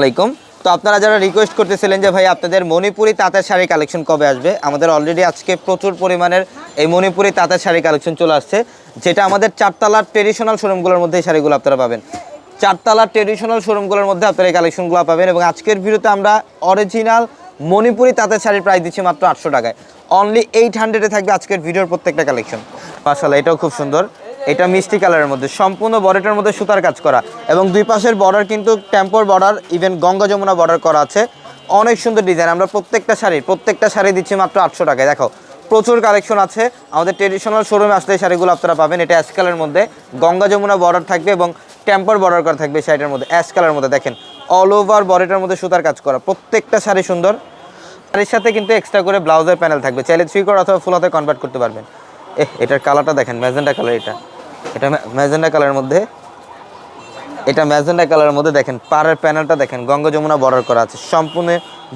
আলাইকুম। তো আপনারা যারা রিকোয়েস্ট করতেছিলেন যে ভাই আপনাদের মণিপুরি তাঁতের শাড়ি কালেকশন কবে আসবে, আমাদের অলরেডি আজকে প্রচুর পরিমাণের এই মণিপুরি তাঁতের শাড়ি কালেকশন চলে আসছে, যেটা আমাদের চারতলার ট্রেডিশনাল শোরুমগুলোর মধ্যে এই শাড়িগুলো আপনারা পাবেন। চারতলার ট্রেডিশনাল শোরুমগুলোর মধ্যে আপনারা এই কালেকশনগুলো পাবেন এবং আজকের ভিডিওতে আমরা অরিজিনাল মণিপুরি তাঁতের শাড়ির প্রাইস দিচ্ছি মাত্র আটশো টাকায়। অনলি এইট হান্ড্রেডে থাকবে আজকের ভিডিওর প্রত্যেকটা কালেকশন মাসাল্লাহ এটাও খুব সুন্দর। এটা মিষ্টি কালারের মধ্যে, সম্পূর্ণ বডিটার মধ্যে সুতার কাজ করা। এবং দুই পাশের বর্ডার কিন্তু টেম্পোর border even Ganga Jamuna border করা আছে। অনেক সুন্দর ডিজাইন আমরা প্রত্যেকটা শাড়ি প্রত্যেকটা শাড়ি দিচ্ছি মাত্র আটশো টাকায়। দেখো, প্রচুর কালেকশন আছে। আমাদের ট্রেডিশনাল শোরুমে আসলে এই শাড়িগুলো আপনারা পাবেন। এটা অ্যাশ কালারের মধ্যে। গঙ্গা যমুনা বর্ডার থাকবে এবং টেম্পর বর্ডার করা থাকবে শাড়িটার মধ্যে অ্যাশ কালারের মধ্যে। দেখেন অল ওভার বডিটার মধ্যে সুতার কাজ করা। প্রত্যেকটা শাড়ি সুন্দর। শাড়ির সাথে কিন্তু এক্সট্রা করে ব্লাউজের প্যানেল থাকবে। চাইলে থ্রি কোর অথবা ফুল হাতে কনভার্ট করতে পারবেন। এ এটার কালারটা দেখেন ম্যাজেন্ডা কালার এটা। এটা ম্যাজেন্ডা কালারের মধ্যে। এটা ম্যাজেন্ডা কালারের মধ্যে দেখেন, পাড়ের প্যানেলটা দেখেন, গঙ্গা যমুনা বর্ডার করা আছে। সম্পূর্ণ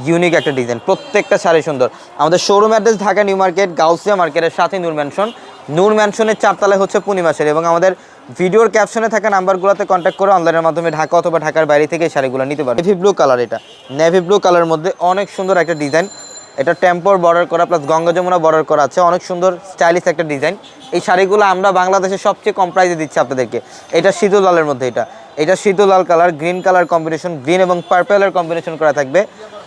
ইউনিক একটা ডিজাইন প্রত্যেকটা শাড়ি সুন্দর। আমাদের showroom address Dhaka new market, Gausia মার্কেটের সাথে নূর ম্যানশন নূর ম্যানশনের চারতলায় হচ্ছে পূর্ণিমাসের এবং আমাদের ভিডিওর ক্যাপশনে থাকা নাম্বারগুলোতে কন্ট্যাক্ট করে অনলাইনের মাধ্যমে ঢাকা অথবা ঢাকার বাইরে থেকে শাড়িগুলো নিতে পারবে নেভি ব্লু কালার এটা। নেভি ব্লু কালারের মধ্যে অনেক সুন্দর একটা ডিজাইন এটা টেম্পোর বর্ডার করা প্লাস গঙ্গা যমুনা বর্ডার করা আছে। অনেক সুন্দর স্টাইলিশ একটা ডিজাইন এই শাড়িগুলো আমরা বাংলাদেশে সবচেয়ে কম প্রাইসে দিচ্ছি আপনাদেরকে। এটা শীতল লালের মধ্যে এটা। এটা শীতল লাল colour green colour combination green এবং পার্পেলের কম্বিনেশন করা থাকবে।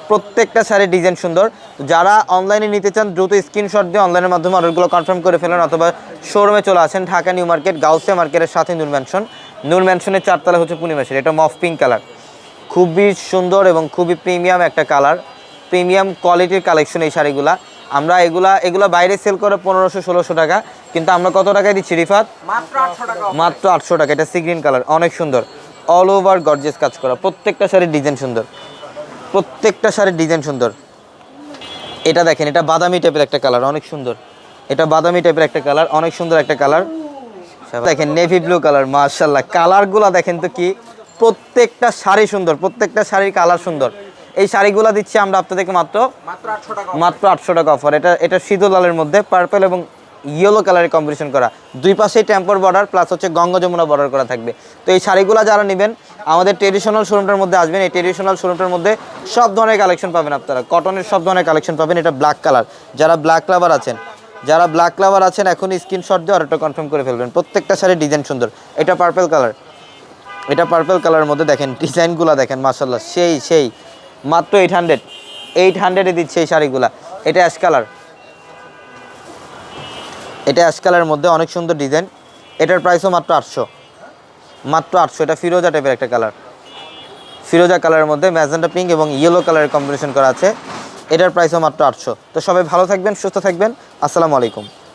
প্রত্যেকটা শাড়ির ডিজাইন সুন্দর। যারা অনলাইনে নিতে চান, দ্রুত স্ক্রিনশট দিয়ে অনলাইনের মাধ্যমে অর্ডারগুলো কনফার্ম করে ফেলেন, অথবা শোরুমে চলে আসেন, ঢাকা নিউ মার্কেট গাউসে মার্কেটের সাথে নূর ম্যানশন নূর ম্যানশনের চারতলা হচ্ছে পূর্ণিমাসের এটা মফ পিঙ্ক কালার খুবই সুন্দর এবং খুবই প্রিমিয়াম একটা কালার প্রিমিয়াম কোয়ালিটির কালেকশন এই শাড়িগুলা। আমরা এগুলা এগুলা বাইরে সেল করে পনেরোশো ষোলোশো টাকা। কিন্তু আমরা কত টাকায় দিচ্ছি রিফাত? মাত্র আটশো টাকা মাত্র আটশো টাকা। এটা সি গ্রিন কালার অনেক সুন্দর। অল ওভার গর্জেস কাজ করা। প্রত্যেকটা শাড়ির ডিজাইন সুন্দর। প্রত্যেকটা শাড়ির ডিজাইন সুন্দর। এটা দেখেন এটা বাদামি টাইপের একটা কালার অনেক সুন্দর। এটা বাদামি টাইপের একটা কালার অনেক সুন্দর একটা কালার দেখেন নেভি ব্লু কালার মার্শাল্লাহ কালারগুলো দেখেন তো কি? প্রত্যেকটা শাড়ি সুন্দর প্রত্যেকটা শাড়ির কালার সুন্দর। এই শাড়িগুলো দিচ্ছি আমরা আপনাদেরকে মাত্র মাত্র আটশো টাকা মাত্র আটশো টাকা অফার এটা এটা শীতল লালের মধ্যে পার্পল এবং ইয়েলো কালারের কম্বিনেশন করা। দুই পাশেই টেম্পর বর্ডার প্লাস হচ্ছে গঙ্গা যমুনা বর্ডার করা থাকবে। তো এই শাড়িগুলো যারা নেবেন আমাদের ট্রেডিশনাল শোরুমটার মধ্যে আসবেন। এই ট্রেডিশনাল শোরুমটার মধ্যে সব ধরনের কালেকশন পাবেন আপনারা। কটনের সব ধরনের কালেকশন পাবেন। এটা ব্ল্যাক কালার যারা ব্ল্যাক লাভার আছেন যারা ব্ল্যাক লাভার আছেন এখন স্ক্রিনশট দিয়ে অর্ডারটা কনফার্ম করে ফেলবেন। প্রত্যেকটা শাড়ির ডিজাইন সুন্দর। এটা পার্পল কালার এটা পার্পল কালারের মধ্যে দেখেন ডিজাইনগুলো দেখেন মাসাল্লাহ সেই সেই। মাত্র এইট হান্ড্রেড এইট হান্ড্রেডে দিচ্ছে এই শাড়িগুলা। এটা অ্যাশ কালার এটা অ্যাশ কালারের মধ্যে অনেক সুন্দর ডিজাইন এটার প্রাইসও মাত্র আটশো। মাত্র আটশো। এটা ফিরোজা টাইপের একটা কালার ফিরোজা কালারের মধ্যে ম্যাজেন্টা পিঙ্ক এবং ইয়েলো কালারের কম্বিনেশন করা আছে। এটার প্রাইসও মাত্র আটশো। তো সবাই ভালো থাকবেন, সুস্থ থাকবেন। আসসালামু আলাইকুম।